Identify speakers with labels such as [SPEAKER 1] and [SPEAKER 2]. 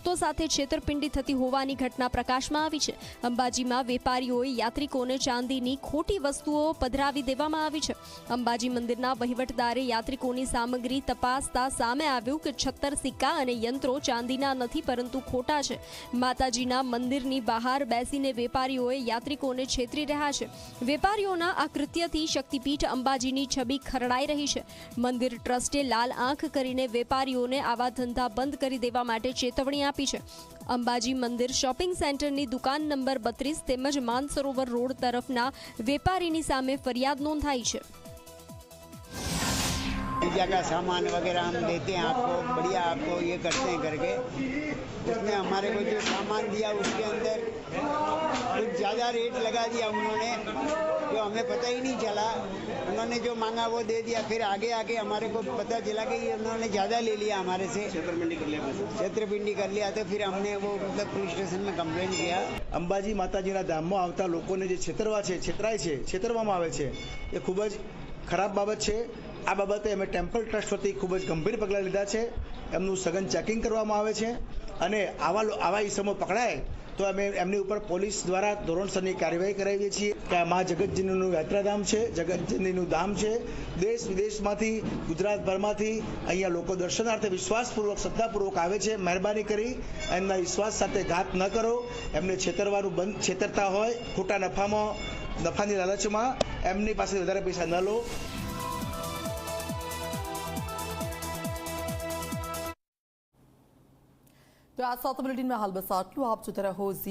[SPEAKER 1] ભક્તો સાથે છેતરપિંડી થતી હોવાની ઘટના પ્રકાશમાં આવી છે. અંબાજીમાં વેપારીઓએ યાત્રિકોને ચાંદીની ખોટી વસ્તુઓ પધરાવી દેવામાં આવી છે. અંબાજી મંદિરના વહીવટદારે યાત્રિકોની સામગ્રી તપાસતા સામે આવ્યું કે છત્તર સિક્કા અને યંત્રો ચાંદીના નથી પરંતુ ખોટા છે. માતાજીના મંદિરની બહાર બેસીને વેપારીઓએ યાત્રિકોને છેતરી રહ્યા છે. વેપારીઓના આ કૃત્યથી શક્તિપીઠ અંબાજીની છબી ખરડાઈ રહી છે. મંદિર ટ્રસ્ટે લાલ આંખ કરીને વેપારીઓને આવા ધંધા બંધ કરી દેવા માટે ચેતવણી આપી છે. અંબાજી મંદિર શોપિંગ સેન્ટરની દુકાન નંબર બત્રીસ તેમજ માનસરોવર રોડ તરફના વેપારીની સામે ફરિયાદ નોંધાઈ છે.
[SPEAKER 2] पूजा का सामान वगैरह हम देते हैं आपको बढ़िया आपको ये करते हैं करके उसमें हमारे को जो सामान दिया उसके अंदर कुछ ज़्यादा रेट लगा दिया उन्होंने जो हमें पता ही नहीं चला उन्होंने जो मांगा वो दे दिया फिर आगे आके हमारे को पता चला कि ये उन्होंने ज़्यादा ले लिया हमारे से छेतरपिंडी कर लिया छेतरपिंडी कर लिया तो फिर हमने वो मतलब पुलिस स्टेशन में कंप्लेंट किया
[SPEAKER 3] અંબાજી માતાજીના ધામમાં આવતા લોકોને જે છેતરવા છે છેતરાય છે છેતરવામાં આવે છે એ ખૂબ જ ખરાબ બાબત છે આ બાબતે અમે ટેમ્પલ ટ્રસ્ટ વતી ખૂબ જ ગંભીર પગલાં લીધા છે. એમનું સઘન ચેકિંગ કરવામાં આવે છે અને આવા આવા ઈસમો પકડાય તો અમે એમની ઉપર પોલીસ દ્વારા ધોરણસરની કાર્યવાહી કરાવીએ છીએ. કે આ મા જગતજનીનું યાત્રાધામ છે, જગતજનીનું ધામ છે. દેશ વિદેશમાંથી, ગુજરાતભરમાંથી અહીંયા લોકો દર્શનાર્થે વિશ્વાસપૂર્વક, શ્રદ્ધાપૂર્વક આવે છે, મહેરબાની કરી, એમના વિશ્વાસ સાથે ઘાત ન કરો. એમને છેતરવાનું બંધ, છેતરતા હોય, ખોટા નફામાં, નફાની લાલચમાં એમની પાસે વધારે પૈસા ન લો.
[SPEAKER 4] તો આ સાત બુલેટિનમાં હાલ બસ આટલું આપ જોતા રહો ઝી